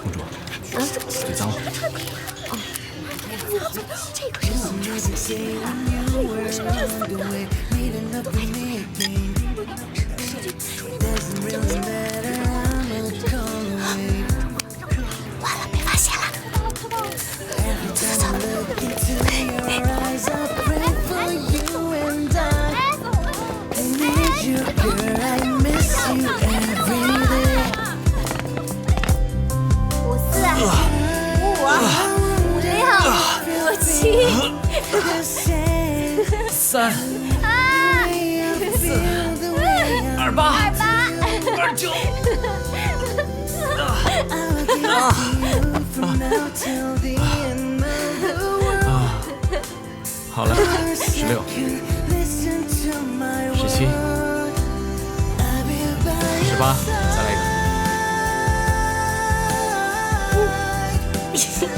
公主，啊，嘴脏了。哦，这个是怎么？这个是热色的。完三、四、二八、二九。啊！好了，十六、十七、十八，再来一个。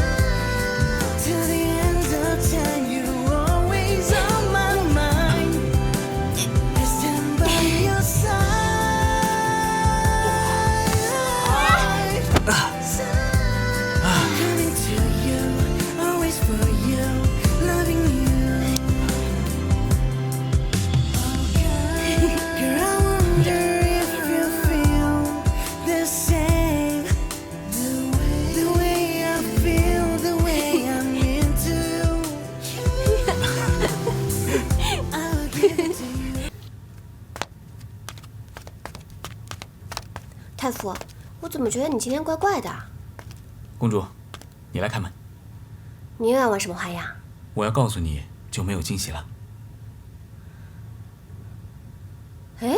太傅，我怎么觉得你今天怪怪的？公主，你来开门。你又要玩什么花样？我要告诉你就没有惊喜了。哎，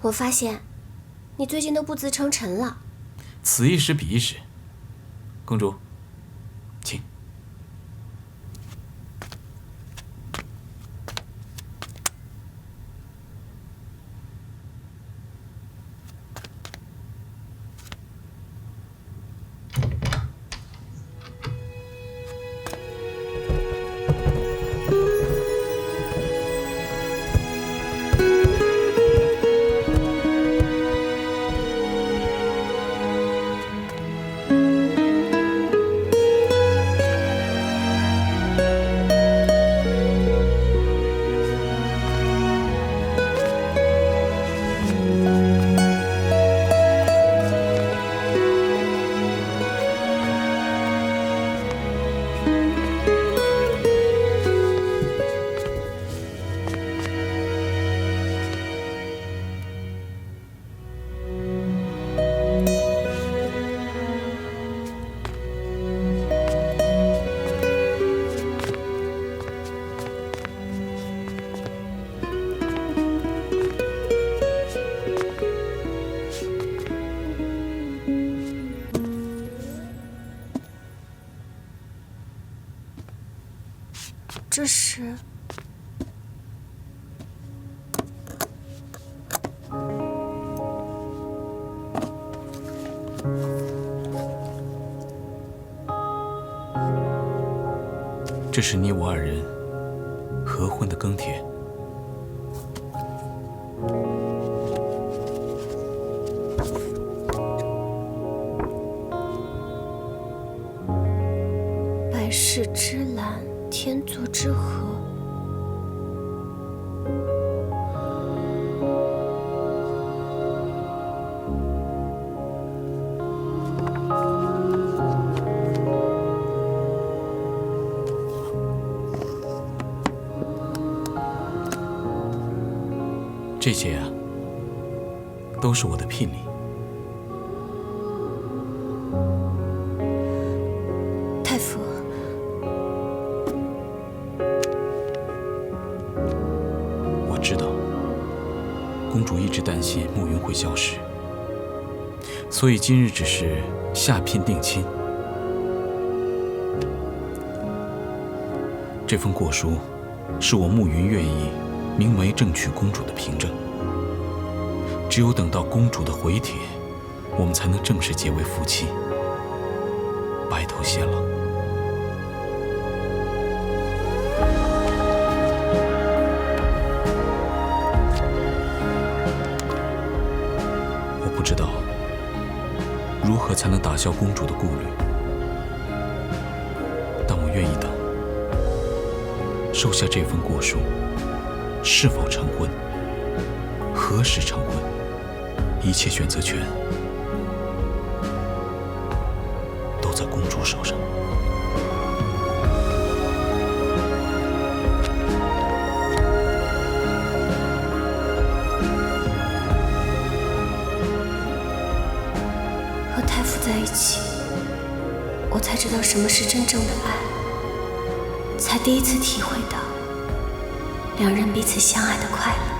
我发现你最近都不自称臣了。此一时彼一时，公主。这是，这是你我二人合婚的庚帖。百世之蓝。天作之合，这些啊，都是我的聘礼。公主一直担心暮云会消失，所以今日只是下聘定亲。这封过书，是我暮云愿意明媒正娶公主的凭证。只有等到公主的回帖，我们才能正式结为夫妻。白头偕老。我不知道如何才能打消公主的顾虑，但我愿意等。收下这份过书，是否成婚，何时成婚，一切选择权都在公主手上。在一起，我才知道什么是真正的爱，才第一次体会到两人彼此相爱的快乐。